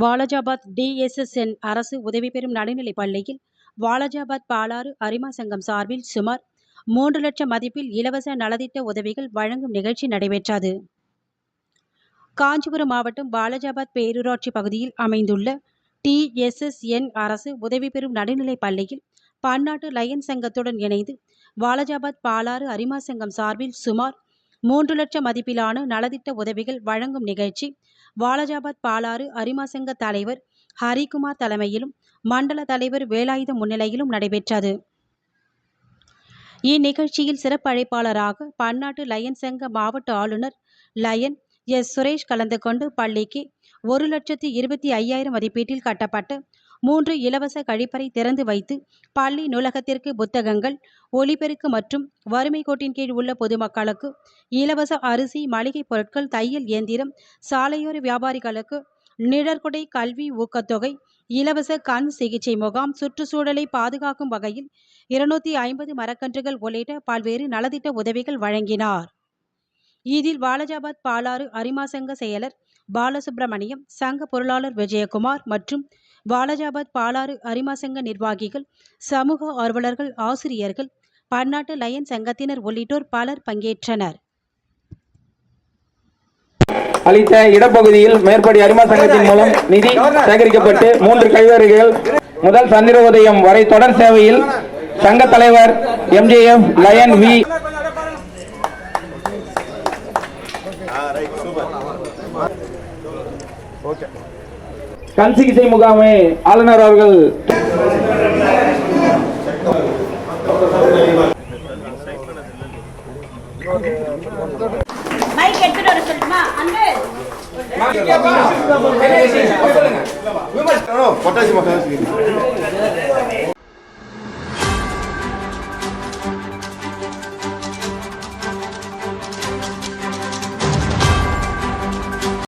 வாலாஜாபாத் டிஎஸ்எஸ்என் அரசு உதவி பெறும் நடுநிலைப் பள்ளியில் வாலாஜாபாத் பாலாறு அரிமா சங்கம் சார்பில் சுமார் மூன்று லட்சம் மதிப்பில் இலவச நலத்திட்ட உதவிகள் வழங்கும் நிகழ்ச்சி நடைபெற்றது. காஞ்சிபுரம் மாவட்டம் வாலாஜாபாத் பேரூராட்சி பகுதியில் அமைந்துள்ள டிஎஸ்எஸ்என் அரசு உதவி பெறும் நடுநிலைப் பள்ளியில் பன்னாட்டு லயன் சங்கத்துடன் இணைந்து வாலாஜாபாத் பாலாறு அரிமா சங்கம் சார்பில் சுமார் மூன்று லட்சம் மதிப்பிலான நலத்திட்ட உதவிகள் வழங்கும் நிகழ்ச்சி. வாலாஜாபாத் பாலாறு அரிமாசங்க தலைவர் ஹரிகுமார் தலைமையிலும் மண்டல தலைவர் வேலாயுத முன்னிலையிலும் நடைபெற்றது. இந்நிகழ்ச்சியில் சிறப்பு அழைப்பாளராக பன்னாட்டு லயன் சங்க மாவட்ட ஆளுநர் லயன் எஸ். சுரேஷ் கலந்து கொண்டு பள்ளிக்கு ஒரு லட்சத்தி இருபத்தி ஐயாயிரம் மதிப்பீட்டில் கட்டப்பட்ட மூன்று இலவச கழிப்பறை திறந்து வைத்து பள்ளி நூலகத்திற்கு புத்தகங்கள் ஒலிபெருக்கு மற்றும் வறுமை கோட்டின் கீழ் உள்ள பொதுமக்களுக்கு இலவச அரிசி மளிகை பொருட்கள் தையல் இயந்திரம் சாலையோர வியாபாரிகளுக்கு நிழற்குடை கல்வி ஊக்கத்தொகை இலவச கண் சிகிச்சை முகாம் சுற்றுச்சூழலை பாதுகாக்கும் வகையில் இருநூத்தி ஐம்பது மரக்கன்றுகள் உள்ளிட்ட பல்வேறு நலத்திட்ட உதவிகள் வழங்கினார். இதில் வாலஜாபாத் பாலாறு அரிமா சங்க செயலர் பாலசுப்ரமணியம் சங்க பொருளாளர் விஜயகுமார் மற்றும் வாலஜாபாத் பாலாறு அரிமா சங்க நிர்வாகிகள் சமூக ஆர்வலர்கள் ஆசிரியர்கள் பன்னாட்டு லயன் சங்கத்தினர் உள்ளிட்டோர் பலர் பங்கேற்றனர். அளித்த இடப்பகுதியில் மேற்படி அரிமா சங்கத்தின் மூலம் நிதி சேகரிக்கப்பட்டு மூன்று கைவரிகள் முதல் சந்திர உதயம் வரை தொடர் சேவையில் சங்க தலைவர் எம்ஜிஎம் லயன் வி கண் சிகிச்சை முகாமை ஆளுநர் அவர்கள் மைக் எடுத்துட்டு வர சொல்லட்டுமா அன்பு பொட்டாசி மக்கள்